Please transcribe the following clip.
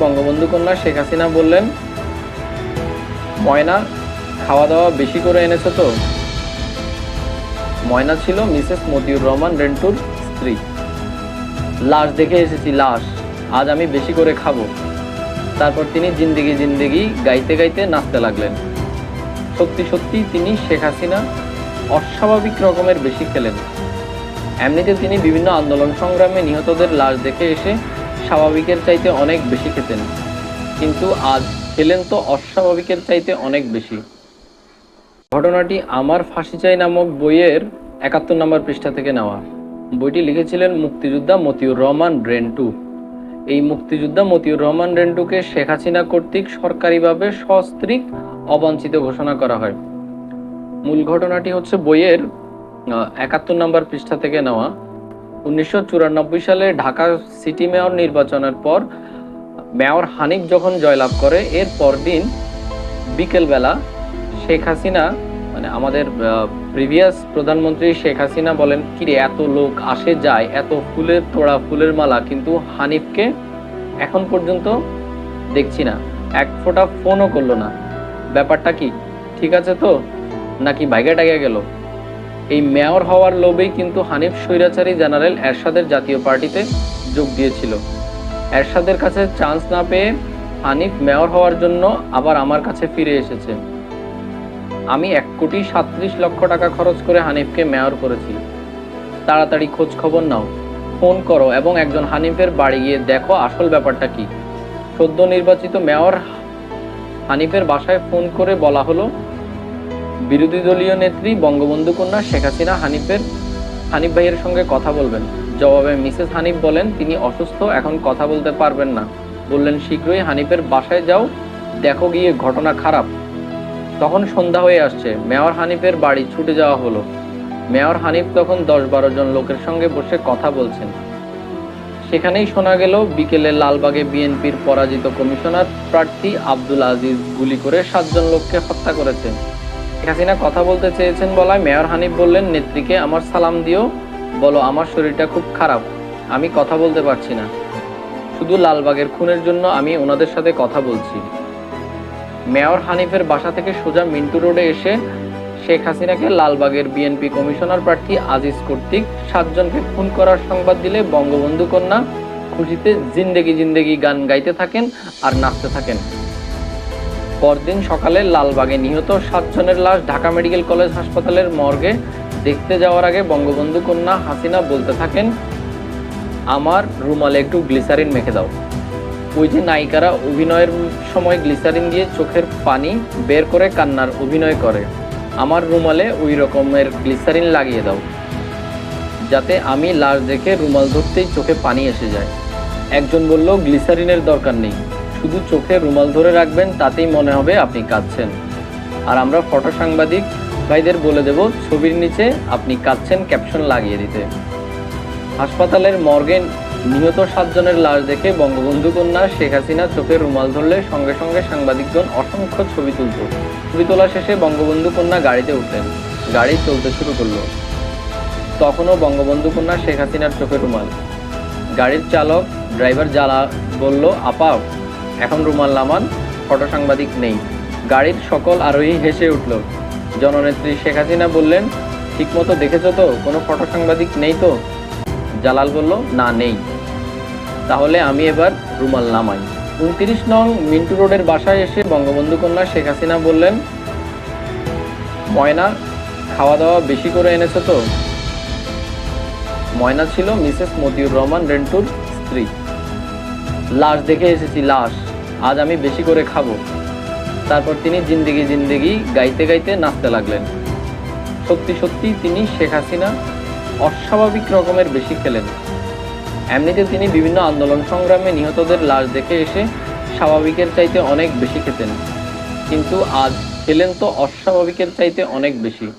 বঙ্গবন্ধু কন্যা শেখ হাসিনা বললেন, ময়না খাওয়া দাওয়া বেশি করে এনেছো তো? ময়না ছিল মিসেস মতিউর রহমান রেন্টুর স্ত্রী। লাশ দেখে এসেছি, লাশ। আজ আমি বেশি করে খাব। তারপর তিনি জিন্দেগি জিন্দেগি গাইতে গাইতে নাচতে লাগলেন। সত্যি সত্যি তিনি শেখ হাসিনা অস্বাভাবিক রকমের বেশি খেলেন। এমনিতে তিনি বিভিন্ন আন্দোলন সংগ্রামে নিহতদের লাশ দেখে এসে স্বাভাবিকের চাইতে অনেক বেশি খেতেন। কিন্তু আজ খেলেন তো অস্বাভাবিকের চাইতে অনেক বেশি। ঘটনাটি আমার ফাঁসি চাই নামক বইয়ের একাত্তর নম্বর পৃষ্ঠা থেকে নেওয়া। বইটি লিখেছিলেন মুক্তিযোদ্ধা মতিউর রহমান রেন্টু। এই মুক্তিযোদ্ধা মতিউর রহমান রেন্টুকে শেখ হাসিনা কর্তৃক সরকারিভাবে সস্ত্রিক অবাঞ্ছিত ঘোষণা করা হয়। মূল ঘটনাটি হচ্ছে বইয়ের একাত্তর নম্বর পৃষ্ঠা থেকে নেওয়া। উনিশশো চুরানব্বই সালে ঢাকা সিটি মেয়র নির্বাচনের পর মেয়র হানিফ যখন জয়লাভ করে এর পরদিন বিকেলবেলা শেখ হাসিনা মানে আমাদের প্রিভিয়াস প্রধানমন্ত্রী শেখ হাসিনা বলেন, কিরে, এত লোক আসে, যায়, এত ফুলের তোড়া, ফুলের মালা। কিন্তু হানিফকে এখন পর্যন্ত দেখছি না। এক ফোঁটা ফোনও করল না। ব্যাপারটা কি, ঠিক আছে তো? নাকি বাইকে টাগে গেল? এই মেয়র হওয়ার লোভেই কিন্তু হানিফ স্বৈরাচারী জেনারেল এরশাদের জাতীয় পার্টিতে যোগ দিয়েছিল। এরশাদের কাছে চান্স না পেয়ে হানিফ মেয়র হওয়ার জন্য আবার আমার কাছে ফিরে এসেছে। আমি এক কোটি সাতত্রিশ লক্ষ টাকা খরচ করে হানিফকে মেয়র করেছি। তাড়াতাড়ি খোঁজ খবর নাও, ফোন করো এবং একজন হানিফের বাড়ি গিয়ে দেখো আসল ব্যাপারটা কি। সদ্য নির্বাচিত মেয়র হানিফের বাসায় ফোন করে বলা হলো বিরোধী দলীয় নেত্রী বঙ্গবন্ধু কন্যা শেখ হাসিনা হানিফের, হানিফ ভাইয়ের সঙ্গে কথা বলবেন। জবাবে মিসেস হানিফ বলেন, তিনি অসুস্থ, এখন কথা বলতে পারবেন না। বললেন, শীঘ্রই হানিফের বাসায় যাও, দেখো গিয়ে ঘটনা খারাপ। তখন সন্ধ্যা হয়ে আসছে। মেয়র হানিফের বাড়ি ছুটে যাওয়া হলো। মেয়র হানিফ তখন দশ বারো জন লোকের সঙ্গে বসে কথা বলছেন। সেখানেই শোনা গেল, বিকেলে লালবাগে বিএনপির পরাজিত কমিশনার প্রার্থী আব্দুল আজিজ গুলি করে সাতজন লোককে হত্যা করেছেন। হাসিনা কথা বলতে চেয়েছেন বলায় মেয়র হানিফ বললেন, নেত্রীকে আমার সালাম দিও। বলো, আমার শরীরটা খুব খারাপ। আমি কথা বলতে পারছি না। শুধু লালবাগের খুনের জন্য আমি ওনাদের সাথে কথা বলছি। মেয়র হানিফের বাসা থেকে সোজা মিন্টু রোডে এসে শেখ হাসিনাকে লালবাগের বিএনপি কমিশনার প্রার্থী আজিজ কর্তৃক সাতজনকে খুন করার সংবাদ দিলে বঙ্গবন্ধু কন্যা খুশিতে জিন্দেগি জিন্দেগি গান গাইতে থাকেন আর নাচতে থাকেন। পরদিন সকালে লালবাগে নিহত সাতজনের লাশ ঢাকা মেডিকেল কলেজ হাসপাতালের মর্গে দেখতে যাওয়ার আগে বঙ্গবন্ধু কন্যা হাসিনা বলতে থাকেন, আমার রুমালে একটু গ্লিসারিন মেখে দাও। ওই যে নায়িকারা অভিনয়ের সময় গ্লিসারিন দিয়ে চোখের পানি বের করে কান্নার অভিনয় করে, আমার রুমালে ওই রকমের গ্লিসারিন লাগিয়ে দাও, যাতে আমি লাশ দেখে রুমাল ধরতেই চোখে পানি এসে যায়। একজন বলল, গ্লিসারিনের দরকার নেই। শুধু চোখে রুমাল ধরে রাখবেন, তাতেই মনে হবে আপনি কাঁদছেন। আর আমরা ফটো সাংবাদিক ভাইদের বলে দেব, ছবির নিচে আপনি কাঁদছেন ক্যাপশন লাগিয়ে দিতে। হাসপাতালের মর্গে নিহত সাতজনের লাশ দেখে বঙ্গবন্ধু কন্যা শেখ হাসিনা চোখে রুমাল ধরলে সঙ্গে সঙ্গে সাংবাদিকগণ অসংখ্য ছবি তুলত। ছবি তোলা শেষে বঙ্গবন্ধু কন্যা গাড়িতে উঠলেন। গাড়ি চলতে শুরু করল। তখনও বঙ্গবন্ধু কন্যা শেখ হাসিনার চোখে রুমাল। গাড়ির চালক, ড্রাইভার জ্বালা বলল, আপা এখন রুমাল নামান, ফটো সাংবাদিক নেই। গাড়ির সকল আরোহী হেসে উঠল। জননেত্রী শেখ হাসিনা বললেন, ঠিকমতো দেখেছ তো, কোনো ফটো সাংবাদিক নেই তো? জালাল বলল, না, নেই। তাহলে আমি এবার রুমাল নামাই। উনত্রিশ নং মিন্টু রোডের বাসায় এসে বঙ্গবন্ধু কন্যা শেখ হাসিনা বললেন, ময়না খাওয়া দাওয়া বেশি করে এনেছো তো? ময়না ছিল মিসেস মতিউর রহমান রেন্টুর স্ত্রী। লাশ দেখে এসেছি, লাশ। আজ আমি বেশি করে খাব। তারপর তিনি জিন্দেগি জিন্দেগি গাইতে গাইতে নাচতে লাগলেন। সত্যি সত্যি তিনি শেখ হাসিনা অস্বাভাবিক রকমের বেশি খেলেন। এমনিতে তিনি বিভিন্ন আন্দোলন সংগ্রামে নিহতদের লাশ দেখে এসে স্বাভাবিকের চাইতে অনেক বেশি খেতেন। কিন্তু আজ খেলেন তো অস্বাভাবিকের চাইতে অনেক বেশি।